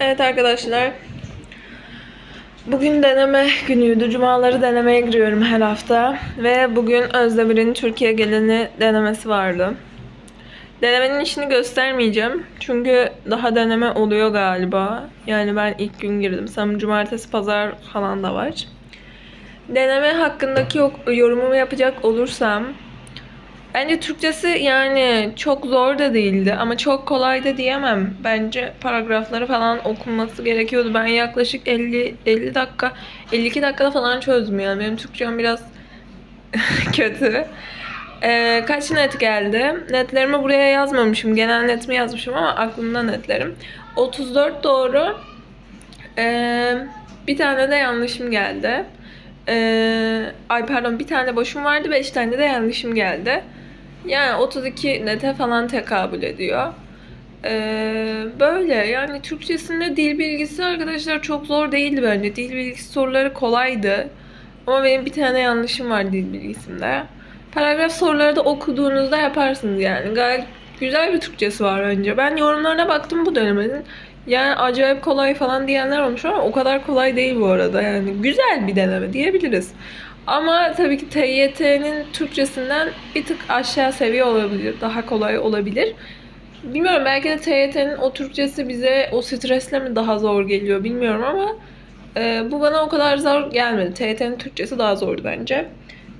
Evet arkadaşlar. Bugün deneme günüydü. Cumaları denemeye giriyorum her hafta. Ve bugün Özdemir'in Türkiye geleni denemesi vardı. Denemenin işini göstermeyeceğim. Çünkü daha deneme oluyor galiba. Yani ben ilk gün girdim. Sanırım cumartesi, pazar falan da var. Deneme hakkındaki yorumumu yapacak olursam Bence Türkçesi yani çok zor da değildi ama çok kolay da diyemem. Bence paragrafları falan okunması gerekiyordu. Ben yaklaşık 50 50 dakika 52 dakikada falan çözdüm yani. Benim Türkçem biraz kötü. Ee, kaç net geldi? Netlerimi buraya yazmamışım. Genel netimi yazmışım ama aklımda netlerim. 34 doğru. Ee, bir tane de yanlışım geldi. Ee, ay pardon bir tane boşum vardı 5 tane de yanlışım geldi. Yani 32 nete falan tekabül ediyor. Ee, böyle yani Türkçesinde dil bilgisi arkadaşlar çok zor değildi bence. Dil bilgisi soruları kolaydı. Ama benim bir tane yanlışım var dil bilgisinde. Paragraf soruları da okuduğunuzda yaparsınız yani. Gayet güzel bir Türkçesi var önce. Ben yorumlarına baktım bu dönemin. Yani acayip kolay falan diyenler olmuş ama o kadar kolay değil bu arada. Yani güzel bir deneme diyebiliriz. Ama tabii ki TYT'nin Türkçesinden bir tık aşağı seviye olabilir. Daha kolay olabilir. Bilmiyorum belki de TYT'nin o Türkçesi bize o stresle mi daha zor geliyor bilmiyorum ama e, bu bana o kadar zor gelmedi. TYT'nin Türkçesi daha zordu bence.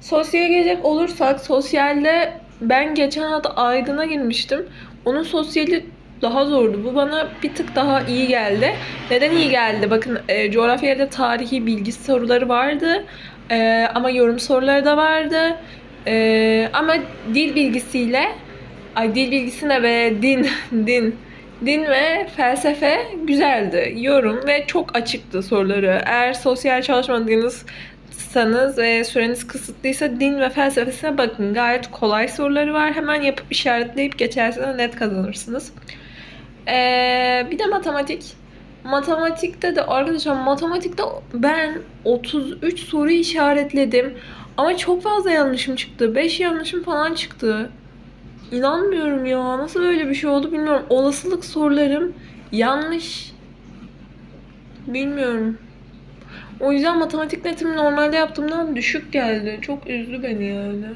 Sosyale gelecek olursak sosyalde ben geçen hafta Aydın'a girmiştim. Onun sosyali daha zordu. Bu bana bir tık daha iyi geldi. Neden iyi geldi? Bakın e, coğrafyada tarihi bilgi soruları vardı. E, ama yorum soruları da vardı. E, ama dil bilgisiyle ay dil bilgisine ve din din din ve felsefe güzeldi. Yorum ve çok açıktı soruları. Eğer sosyal çalışmadığınızsanız ve süreniz kısıtlıysa din ve felsefesine bakın. Gayet kolay soruları var. Hemen yapıp işaretleyip geçerseniz net kazanırsınız. Ee, bir de matematik. Matematikte de arkadaşlar matematikte ben 33 soru işaretledim. Ama çok fazla yanlışım çıktı. 5 yanlışım falan çıktı. İnanmıyorum ya. Nasıl böyle bir şey oldu bilmiyorum. Olasılık sorularım yanlış. Bilmiyorum. O yüzden matematik netim normalde yaptığımdan düşük geldi. Çok üzdü beni yani.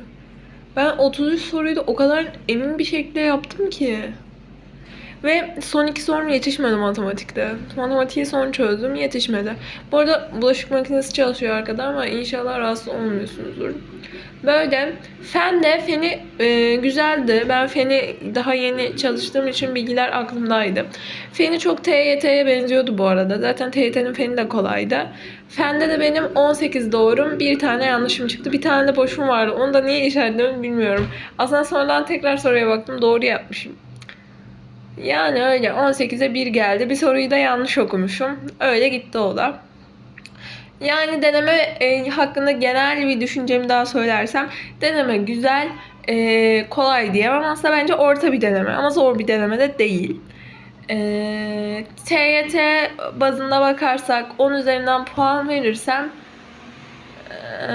Ben 33 soruyu da o kadar emin bir şekilde yaptım ki. Ve son iki sorum yetişmedi matematikte. Matematiği son çözdüm yetişmedi. Bu arada bulaşık makinesi çalışıyor arkada ama inşallah rahatsız olmuyorsunuzdur. Böyle fen de feni e, güzeldi. Ben feni daha yeni çalıştığım için bilgiler aklımdaydı. Feni çok TYT'ye benziyordu bu arada. Zaten TYT'nin feni de kolaydı. Fende de benim 18 doğrum, bir tane yanlışım çıktı. Bir tane de boşum vardı. Onu da niye işaretledim bilmiyorum. Aslında sonradan tekrar soruya baktım. Doğru yapmışım. Yani öyle 18'e 1 geldi. Bir soruyu da yanlış okumuşum. Öyle gitti o da. Yani deneme e, hakkında genel bir düşüncemi daha söylersem deneme güzel, e, kolay diyemem. Aslında bence orta bir deneme ama zor bir deneme de değil. E, TYT bazında bakarsak 10 üzerinden puan verirsem e,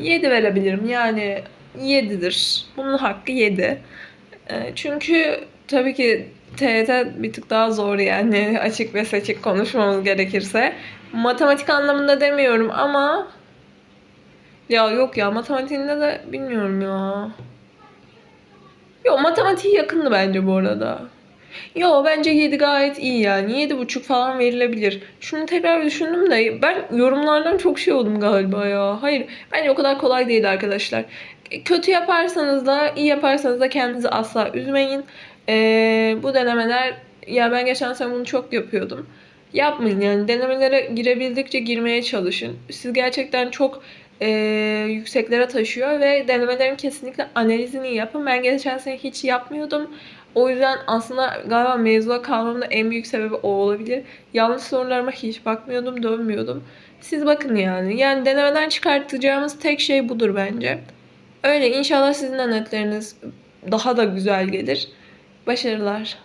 7 verebilirim. Yani 7'dir. Bunun hakkı 7. E, çünkü tabii ki TYT bir tık daha zor yani açık ve seçik konuşmamız gerekirse. Matematik anlamında demiyorum ama ya yok ya matematiğinde de bilmiyorum ya. Yok matematiği yakındı bence bu arada. Yo bence 7 gayet iyi yani. 7,5 falan verilebilir. Şunu tekrar düşündüm de ben yorumlardan çok şey oldum galiba ya. Hayır bence o kadar kolay değil arkadaşlar. Kötü yaparsanız da iyi yaparsanız da kendinizi asla üzmeyin. Ee, bu denemeler ya ben geçen sene bunu çok yapıyordum. Yapmayın yani denemelere girebildikçe girmeye çalışın. Siz gerçekten çok e, yükseklere taşıyor ve denemelerin kesinlikle analizini yapın. Ben geçen sene hiç yapmıyordum. O yüzden aslında galiba mezuna kalmamın en büyük sebebi o olabilir. Yanlış sorularıma hiç bakmıyordum, dönmüyordum. Siz bakın yani. Yani denemeden çıkartacağımız tek şey budur bence. Öyle inşallah sizin netleriniz daha da güzel gelir. Başarılar.